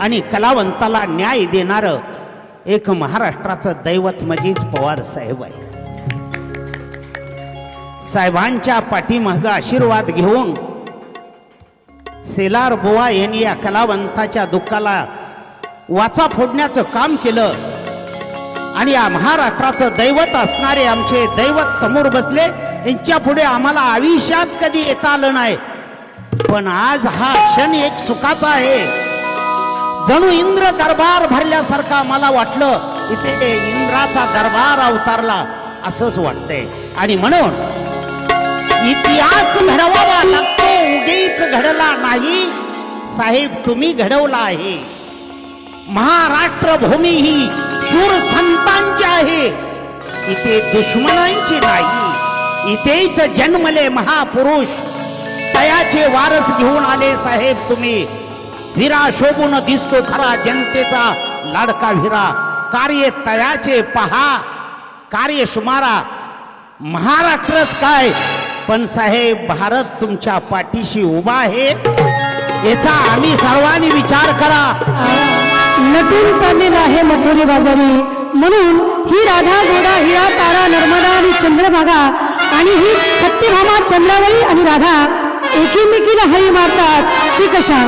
आणि कलावंताला न्याय देणार एक महाराष्ट्राचं दैवत म्हणजेच पवार साहेब आहे साहेबांच्या पाठीमाग आशीर्वाद घेऊन सेलार बुवा यांनी या कलावंताच्या दुःखाला वाचा फोडण्याचं काम केलं आणि या महाराष्ट्राचं दैवत असणारे आमचे दैवत समोर बसले यांच्या पुढे आम्हाला आयुष्यात कधी येता आलं नाही. पण आज हा क्षण एक सुखाचा आहे. जणू इंद्र दरबार भरल्यासारखा मला वाटलं. इथे इंद्राचा दरबार अवतारला असंच वाटतंय. आणि म्हणून इतिहास घडवावा लागतो उगीच घडला नाही. साहेब तुम्ही घडवला आहे. महाराष्ट्र भूमी ही शूर संतांची आहे. इथे दुश्मनांची नाही. इथेच जन्मले महापुरुष. तयाचे वारस घेऊन आले साहेब तुम्ही. हिरा शोभून दिसतो खरा जनतेचा लाडका हिरा कार्य तयाचे पहा कार्य सुमारा. महाराष्ट्रच काय? पण साहेब भारत तुमच्या पाठीशी उभा आहे. याचा आम्ही सर्वांनी विचार करा. नटून चाललेला आहे मथुरी बाजारी. म्हणून ही राधा गोडा हिरा तारा नर्मदा आणि चंद्रभागा आणि ही सत्यभामा चंद्रावळी आणि राधा एकीमेकीला हरी मारतात. ती कशा?